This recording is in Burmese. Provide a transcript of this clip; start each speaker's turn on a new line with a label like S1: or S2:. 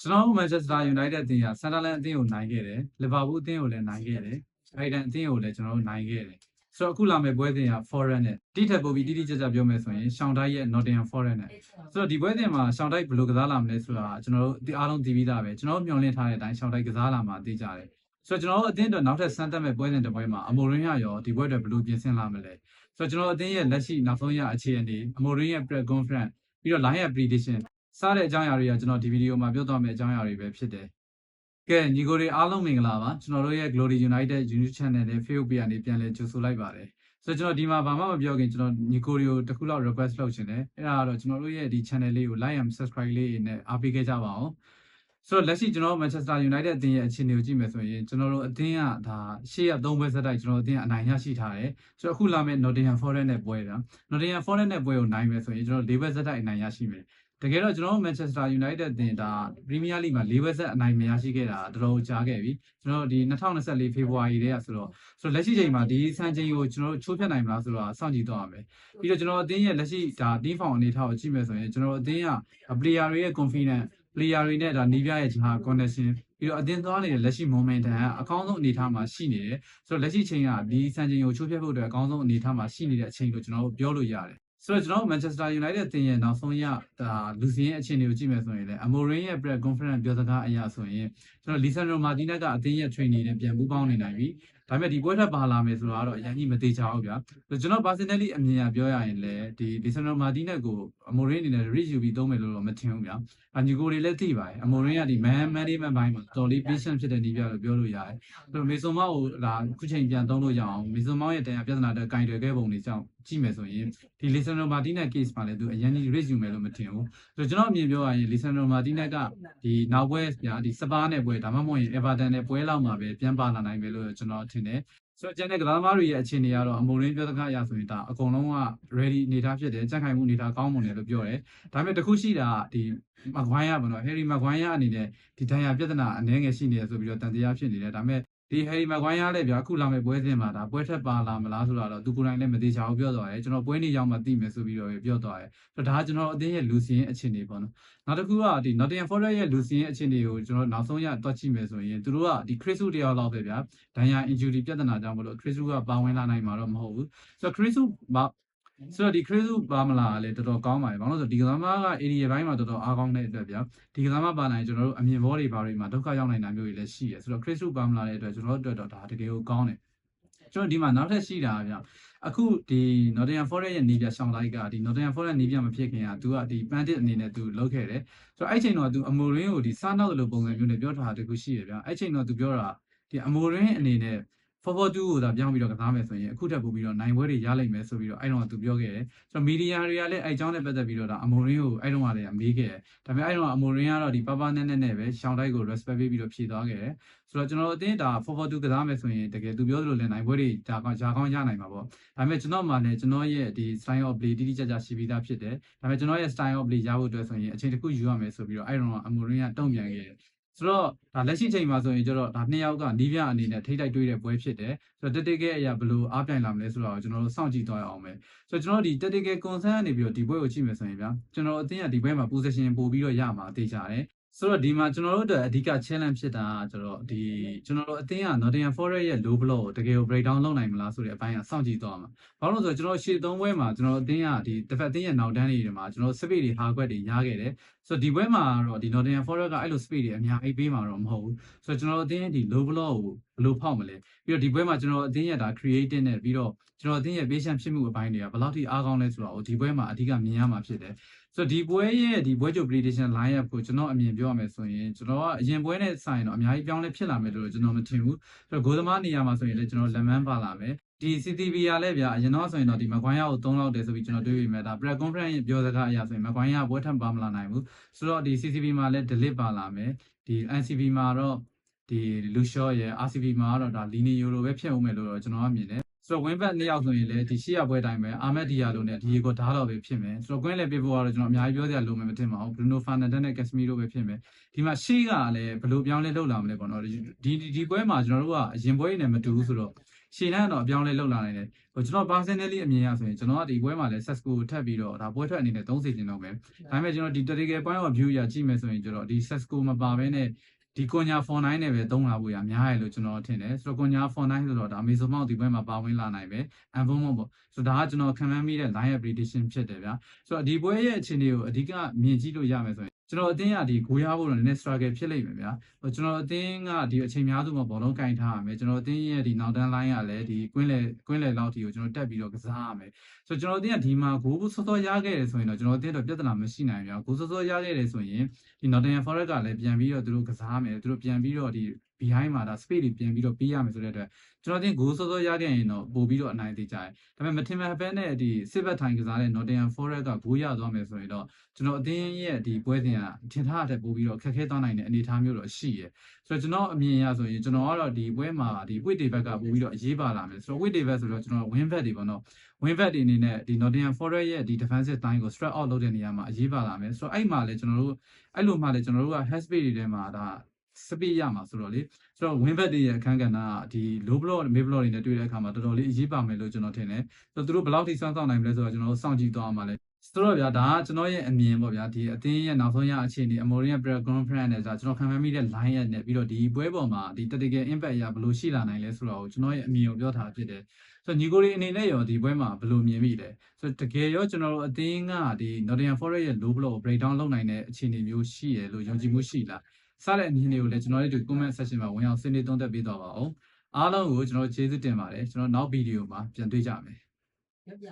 S1: ကျွန်တော်တို့ Manchester United အသင်းက Sunderland အသင်းကိုနိုင်ခဲ့တယ်။ Liverpool အသင်းကိုလည်းနိုင်ခဲ့တယ်။ Brighton အသင်းကိုလည်းကျွန်တော်တို့နိုင်ခဲ့တယ်။ဆိုတော့အခုလာမယ့်ပွဲစဉ်က Forest နဲ့တိထက်ပိုပြီးတိတိကျကျပြောမယ်ဆိုရင် Sean Dyche ရဲ့ Nottingham Forest နဲ့ဆိုတော့ဒီပွဲစဉ်မှာ Sean Dyche ဘယ်လိုကစားလာမလဲဆိုတာကျွန်တော်တို့ဒီအားလုံးသိပြီးသားပဲကျွန်တော်တို့မျှော်လင့်ထားတဲ့အတိုင်း Sean Dyche ကစားလာမှာသိကြတယ်။ဆိုတော့ကျွန်တော်တို့အသင်းအတွက်နောက်ထပ်စမ်းသပ်မဲ့ပွဲစဉ်တစ်ပွဲမှာအမိုရင်းရရောဒီပွဲအတွက်ဘယ်လိုပြင်ဆင်လာမလဲ။ဆိုတော့ကျွန်တော်တို့အသင်းရဲ့လက်ရှိနောက်ဆုံးရအခြေအနေအမိုရင်းရဲ့ press conference ပြီးတော့ line up prediction စတဲ့အကြောင်းအရာတွေကကျွန်တော်ဒီဗီဒီယိုမှာပြောသွားမယ့်အကြောင်းအရာတွေပဲဖြစ်တယ်။ကဲညီကိုတွေအားလုံးမင်္ဂလာပါကျွန်တော်တို့ရဲ့ Glory United YouTube Channel နဲ့ Facebook page ကနေပြန်လည်ကြိုဆိုလိုက်ပါတယ်။ဆိုတော့ကျွန်တော်ဒီမှာဘာမှမပြောခင်ကျွန်တော်ညီကိုတွေကိုတစ်ခုလောက် request လုပ်ချင်တယ်။အဲ့ဒါကတော့ကျွန်တော်တို့ရဲ့ဒီ channel လေးကို like and subscribe လေးနဲ့အားပေးခဲ့ကြပါအောင်။ဆိုတော့လက်ရှိကျွန်တော်တို့ Manchester United အသင်းရဲ့အခြေအနေကိုကြည့်မယ်ဆိုရင်ကျွန်တော်တို့အသင်းကဒါရှေ့ရ၃ပွဲဆက်တိုက်ကျွန်တော်တို့အသင်းကအနိုင်ရရှိထားတယ်။ဆိုတော့အခုလာမယ့် Nottingham Forest နဲ့ပွဲတာ Nottingham Forest နဲ့ပွဲကိုနိုင်မယ်ဆိုရင်ကျွန်တော်၄ပွဲဆက်တိုက်အနိုင်ရရှိမယ်။ တကယ်တော့ကျွန်တော်တို့ Manchester United အသင်းဒါ Premier League မှာ၄ပွဲဆက်အနိုင်မရရှိခဲ့တာတော်တော်ကြာခဲ့ပြီ။ကျွန်တော်တို့ဒီ2024 February တည်းကဆိုတော့ဆိုတော့လက်ရှိချိန်မှာဒီစံချိန်ကိုကျွန်တော်တို့ချိုးဖျက်နိုင်မလားဆိုတော့စောင့်ကြည့်တော့ရမယ်။ပြီးတော့ကျွန်တော်အသင်းရဲ့လက်ရှိဒါ team form အနေထားကိုကြည့်မယ်ဆိုရင်ကျွန်တော်အသင်းက player တွေရဲ့ confidence player တွေနဲ့ဒါနီးပြရဲ့ဂျာ connection ပြီးတော့အသင်းသွားနေတဲ့လက်ရှိ momentum ကအကောင်းဆုံးအနေအထားမှာရှိနေတယ်ဆိုတော့လက်ရှိချိန်ကဒီစံချိန်ကိုချိုးဖျက်ဖို့အတွက်အကောင်းဆုံးအနေအထားမှာရှိနေတဲ့အချိန်ကိုကျွန်တော်တို့ပြောလို့ရတယ် ဆိုတော့ကျွန်တော်တို့ Manchester United အသင်းရဲ့နောက်ဆုံးရဒါလူစင်းရဲ့အခြေအနေကိုကြည့်မယ်ဆိုရင်လည်း Amorim ရဲ့ press conference ပြောစကားအရာဆိုရင်ကျွန်တော် Lisandro Martinez ကအသင်းရဲ့ training နဲ့ပြန်ပူးပေါင်းနေနိုင်ပြီဒါပေမဲ့ဒီပွဲထက်ပါလာမယ်ဆိုတော့အရင်ကြီးမသေးချဘူးဗျာဆိုကျွန်တော် personally အမြင်အရပြောရရင်လည်းဒီ Lisandro Martinez ကို Amorim အနေနဲ့ reach ယူပြီးသုံးမယ်လို့တော့မထင်ဘူးဗျာအညီကိုတွေလည်းသိပါတယ် Amorim ကဒီ man management ဘိုင်းမှာတော်လေး patient ဖြစ်တဲ့နေပြလို့ပြောလို့ရတယ်ဆိုတော့မေဆွန်မောက်ကိုဒါခုချိန်ပြန်သုံးလို့ရအောင်မေဆွန်မောက်ရဲ့တရားပြဿနာတွေကင်တွယ်ခဲ့ပုံတွေကြောင့်ကြည့်မယ်ဆိုရင်ဒီ Lisandro Martinez case မှာလည်းသူအရင်ကြီး reach ယူမယ်လို့မထင်ဘူးဆိုတော့ကျွန်တော်အမြင်ပြောရရင် Lisandro Martinez ကဒီနောက်ပွဲဗျာဒီစပါးနဲ့ပွဲဒါမှမဟုတ်ရင် Everton နဲ့ပွဲလောက်မှာပဲပြန်ပါလာနိုင်မယ်လို့ကျွန်တော်ထင်တယ်ဆိုတော့ကျန်တဲ့ကစားသမားတွေရဲ့အခြေအနေကတော့အမိုရင်းပြောစကားအရဆိုရင်ဒါအကုန်လုံးက ready အနေထားဖြစ်တယ်ကြက်ခိုင်မှုအနေထားကောင်းမွန်တယ်လို့ပြောတယ်ဒါပေမဲ့တခုရှိတာဒီမကွိုင်းရပါတော့ Harry Maguire အနေနဲ့ဒီဒဏ်ရာပြဿနာအနည်းငယ်ရှိနေတယ်ဆိုပြီးတော့တန်တရားဖြစ်နေတယ်ဒါပေမဲ့ ဒီ Harry Maguire လည်းဗျာအခုလာမယ့်ပွဲစဉ်မှာဒါပွဲထက်ပါလာမလားဆိုတာတော့သူကိုယ်တိုင်လည်းမသေးချာဘူးပြောသွားတယ်ကျွန်တော်ပွဲနေရောက်မှသိမယ်ဆိုပြီးတော့ပြောသွားတယ်ဆိုတော့ဒါကကျွန်တော်အသင်းရဲ့လူစီရင်အခြေအနေပေါ့နော်နောက်တစ်ခုကဒီ Nottingham Forest ရဲ့လူစီရင်အခြေအနေကိုကျွန်တော်နောက်ဆုံးရတွက်ကြည့်မယ်ဆိုရင်သူတို့ကဒီ Chrisu တယောက်လောက်ပဲဗျာဒဏ်ရာ injury ပြဿနာကြောင့်မလို့ Chrisu ကပါဝင်လာနိုင်မှာတော့မဟုတ်ဘူးဆိုတော့ Chrisu ဘာ ဆိုတော့ဒီ Chrisu ပါမလာလေတော်တော်ကောင်းပါတယ်ဘာလို့လဲဆိုတော့ဒီကစားသမားက area ဘိုင်းမှာတော်တော်အားကောင်းတဲ့အတွက်ဗျာဒီကစားသမားပါနိုင်ကျွန်တော်တို့အမြင်ဘောတွေဘာတွေမှာဒုက္ခရောက်နိုင်တာမျိုးတွေလည်းရှိရဆိုတော့ Chrisu ပါမလာတဲ့အတွက်ကျွန်တော်တို့အတွက်တော့ဒါတကယ်ကိုကောင်းတယ်ကျွန်တော်ဒီမှာနောက်ထပ်ရှိတာဗျာအခုဒီ Nottingham Forest ရဲ့နေပြရှောင်းလိုက်ကဒီ Nottingham Forest နေပြမဖြစ်ခင်ကသူကဒီ Bandit အနေနဲ့သူလုပ်ခဲ့တယ်ဆိုတော့အဲ့ချိန်တော့သူအမိုရင်းကိုဒီစားနောက်လိုပုံစံမျိုးနဲ့ပြောထားတာတခုရှိရဗျာအဲ့ချိန်တော့သူပြောတာဒီအမိုရင်းအနေနဲ့ 442ကိုဒါပြောင်းပြီးတော့ကစားမယ်ဆိုရင်အခုထပ်ပို့ပြီးတော့နိုင်ပွဲတွေရလိမ့်မယ်ဆိုပြီးတော့အဲ့တော့သူပြောခဲ့တယ်ဆိုတော့မီဒီယာတွေကလည်းအဲ့အကြောင်းနဲ့ပတ်သက်ပြီးတော့ဒါအမိုရင်းကိုအဲ့တော့ကလည်းမေးခဲ့တယ်ဒါပေမဲ့အဲ့တော့အမိုရင်းကတော့ဒီပပနဲ့နဲ့နဲ့ပဲရှောင်းတိုက်ကို respect ပေးပြီးတော့ဖြေသွားခဲ့တယ်ဆိုတော့ကျွန်တော်အတင်းဒါ442ကစားမယ်ဆိုရင်တကယ်သူပြောသလိုလည်းနိုင်ပွဲတွေဒါကောင်းဂျာကောင်းရနိုင်မှာပေါ့ဒါပေမဲ့ကျွန်တော်မှလည်းကျွန်တော်ရဲ့ဒီ style of play တိတိကျကျရှိပြီးသားဖြစ်တယ်ဒါပေမဲ့ကျွန်တော်ရဲ့ style of play ရဖို့အတွက်ဆိုရင်အချိန်တစ်ခုယူရမယ်ဆိုပြီးတော့အဲ့တော့အမိုရင်းကတုံ့ပြန်ခဲ့တယ် ဆိုတော့ဒါလက်ရှိချိန်မှာဆိုရင်ကျတော့ဒါနှစ်ယောက်ကနီးပြအနေနဲ့ထိတိုက်တွေးတဲ့ပွဲဖြစ်တယ်ဆိုတော့ tactical အရာဘယ်လိုအားပြိုင်လာမလဲဆိုတော့ကျွန်တော်တို့စောင့်ကြည့်သွားရအောင်ပဲဆိုတော့ကျွန်တော်တို့ဒီ tactical concern ကနေပြီးတော့ဒီပွဲကိုကြည့်မယ်ဆိုရင်ဗျာကျွန်တော်အသင်းကဒီပွဲမှာ position ပို့ပြီးတော့ရမှာသိကြတယ် ဆိုတော့ဒီမှာကျွန်တော်တို့အတွက်အဓိက challenge ဖြစ်တာကကျတော့ဒီကျွန်တော်တို့အသင်းက Nottingham Forest ရဲ့ low block ကိုတကယ်ကို break down လုပ်နိုင်မလားဆိုတဲ့အပိုင်းကစောင့်ကြည့်သွားမှာ။ဘာလို့လဲဆိုတော့ကျွန်တော်ရှေ့သုံးပွဲမှာကျွန်တော်အသင်းကဒီတစ်ဖက်အသင်းရဲ့နောက်တန်းတွေမှာကျွန်တော် space တွေဟာကွက်တွေရခဲ့တယ်။ဆိုတော့ဒီပွဲမှာတော့ဒီ Nottingham Forest ကအဲ့လို space တွေအများကြီးပေးမှာတော့မဟုတ်ဘူး။ဆိုတော့ကျွန်တော်အသင်းဒီ low block ကိုဘယ်လိုဖောက်မလဲ။ပြီးတော့ဒီပွဲမှာကျွန်တော်အသင်းရဲ့ဒါ creative နဲ့ပြီးတော့ကျွန်တော်အသင်းရဲ့ patient ဖြစ်မှုအပိုင်းတွေကဘယ်လောက်ထိအားကောင်းလဲဆိုတော့ဒီပွဲမှာအဓိကမြင်ရမှာဖြစ်တယ်။ဆိုတော့ဒီပွဲရဲ့ဒီပွဲကြို prediction line up ကိုကျွန်တော်အမြင်ပြောရမယ်ဆိုရင်ကျွန်တော်ကအရင်ပွဲနဲ့ဆိုင်တော့အများကြီးပြောင်းလဲဖြစ်လာမယ်လို့ကျွန်တော်မထင်ဘူးဆိုတော့ဂိုးသမားနေရာမှာဆိုရင်လည်းကျွန်တော်လက်မန်းပါလာမယ်ဒီ CTV ရလည်းဗျာအရင်တော့ဆိုရင်တော့ဒီမကွိုင်းရကို3လောက်တယ်ဆိုပြီးကျွန်တော်တွေးပြီးမယ်ဒါ press conference ပြောစကားအရာဆိုရင်မကွိုင်းရပွဲထပ်ပါမလာနိုင်ဘူးဆိုတော့ဒီ CCV မှာလည်း delete ပါလာမယ်ဒီ NCV မှာတော့ ဒီလူရှော့ရဲ့ RCB မှာတော့ဒါလီနီယိုလိုပဲဖြစ်အောင်မယ်လို့တော့ကျွန်တော်ကမြင်တယ်ဆိုတော့ဝင်းဘက်နှစ်ယောက်ဆိုရင်လည်းဒီရှေ့ရပွဲတိုင်းပဲအာမက်ဒီယာလိုနဲ့ဒီကိုဓာတ်တော့ပဲဖြစ်မယ်ဆိုတော့ကွင်းလည်းပြဖို့ကတော့ကျွန်တော်အများကြီးပြောစရာလိုမယ်မထင်ပါဘူးဘရူနိုဖာနန်ဒက်နဲ့ကက်စမီရိုပဲဖြစ်မယ်ဒီမှာရှေ့ကလည်းဘယ်လိုပြောင်းလဲလုပ်လာမလဲပေါ့နော်ဒီဒီဒီပွဲမှာကျွန်တော်တို့ကအရင်ပွဲနဲ့မတူဘူးဆိုတော့ရှေ့တန်းကတော့အပြောင်းလဲလောက်လာနိုင်တယ်ဟိုကျွန်တော် personally အမြင်ရဆိုရင်ကျွန်တော်ကဒီပွဲမှာလဲ Sesco ကိုထပ်ပြီးတော့ဒါပွဲထွက်အနေနဲ့သုံးစီခြင်းတော့ပဲဒါပေမဲ့ကျွန်တော်ဒီ tactical point of view အရကြည့်မယ်ဆိုရင်ကျွန်တော်ဒီ Sesco မပါဘဲနဲ့ ဒီကွန်ညာ49နဲ့ပဲသုံးလာဖို့ရများရလို့ကျွန်တော်ထင်တယ်ဆိုတော့ကွန်ညာ49ဆိုတော့ဒါ Amazon မောက်ဒီပွဲမှာပါဝင်လာနိုင်ပဲ Anvon မောက်ပေါ့ဆိုတော့ဒါကကျွန်တော်ခံမှန်းမိတဲ့ line up prediction ဖြစ်တယ်ဗျာဆိုတော့ဒီပွဲရဲ့အခြေအနေကိုအဓိကမြင်ကြည့်လို့ရမယ်ဆိုရင် ကျွန်တော်အတင်းကဒီဂိုးရဖို့တော့နည်းနည်း struggle ဖြစ်လိမ့်မယ်ဗျာဟိုကျွန်တော်အတင်းကဒီအချိန်များစုမှာဘောလုံးကင်ထားရမယ်ကျွန်တော်အတင်းရဲ့ဒီနောက်တန်း line ကလည်းဒီကွင်းလေကွင်းလေလောက်တီကိုကျွန်တော်တက်ပြီးတော့ကစားရမယ်ဆိုတော့ကျွန်တော်အတင်းကဒီမှာဂိုးစောစောရခဲ့တယ်ဆိုရင်တော့ကျွန်တော်အတင်းတော့ပြဿနာမရှိနိုင်ဘူးဗျာဂိုးစောစောရခဲ့တယ်ဆိုရင်ဒီ Nottingham Forest ကလည်းပြန်ပြီးတော့သူတို့ကစားမယ်သူတို့ပြန်ပြီးတော့ဒီ behind မှာဒါ space တွေပြန်ပြီးတော့ပေးရမယ်ဆိုတဲ့အတွက်ကျွန်တော်အတင်းဂိုးစောစောရခဲ့ရင်တော့ပို့ပြီးတော့အနိုင်သေးကြတယ်ဒါပေမဲ့မထင်မှတ်ဘဲနဲ့ဒီစစ်ဘက်ထိုင်ကစားတဲ့ Nottingham Forest ကဂိုးရသွားမယ်ဆိုရင်တော့ကျွန်တော်အတင်းရဲ့ဒီပွဲစဉ်ကထင်ထားတဲ့ပို့ပြီးတော့ခက်ခဲသွားနိုင်တဲ့အနေအထားမျိုးတော့ရှိရယ်ဆိုတော့ကျွန်တော်အမြင်အရဆိုရင်ကျွန်တော်ကတော့ဒီပွဲမှာဒီ weight တွေဘက်ကပို့ပြီးတော့အရေးပါလာမယ်ဆိုတော့ weight တွေဘက်ဆိုတော့ကျွန်တော် win bet တွေပေါ့နော် win bet တွေအနေနဲ့ဒီ Nottingham Forest ရဲ့ဒီ defensive line ကို straight out လုပ်တဲ့နေရာမှာအရေးပါလာမယ်ဆိုတော့အဲ့မှာလည်းကျွန်တော်တို့အဲ့လိုမှလည်းကျွန်တော်တို့က hash space တွေထဲမှာဒါ စပီရမှာဆိုတော့လေဆိုတော့ win bet တွေရဲ့အခန်းကဏ္ဍကဒီ low block mid block တွေနဲ့တွေ့တဲ့အခါမှာတော်တော်လေးအရေးပါမယ်လို့ကျွန်တော်ထင်တယ်ဆိုတော့သူတို့ဘယ်လောက်ထိစွမ်းဆောင်နိုင်မလဲဆိုတော့ကျွန်တော်တို့စောင့်ကြည့်သွားမှာလဲဆိုတော့ဗျာဒါကကျွန်တော်ရဲ့အမြင်ပေါ့ဗျာဒီအသင်းရဲ့နောက်ဆုံးရအခြေအနေ Amorim Press Conference နဲ့ဆိုတော့ကျွန်တော်ခံမှန်းမိတဲ့ line ရဲ့နဲ့ပြီးတော့ဒီပွဲပေါ်မှာဒီ tactical impact အရဘယ်လိုရှိလာနိုင်လဲဆိုတော့ကျွန်တော်ရဲ့အမြင်ကိုပြောထားဖြစ်တယ်ဆိုတော့ညီကိုလေးအနေနဲ့ရောဒီပွဲမှာဘယ်လိုမြင်မိလဲဆိုတော့တကယ်ရောကျွန်တော်တို့အသင်းကဒီ Nottingham Forest ရဲ့ low block ကို break down လုပ်နိုင်တဲ့အခြေအနေမျိုးရှိရလို့ယုံကြည်မှုရှိလား စတဲ့အမြင်တွေကိုလည်းကျွန်တော်တို့ဒီ comment section မှာဝင်အောင်ဆွေးနွေးသုံးသပ်ပေးသွားပါအောင်အားလုံးကိုကျွန်တော်ကျေးဇူးတင်ပါတယ်ကျွန်တော်နောက်ဗီဒီယိုမှာပြန်တွေ့ကြမယ်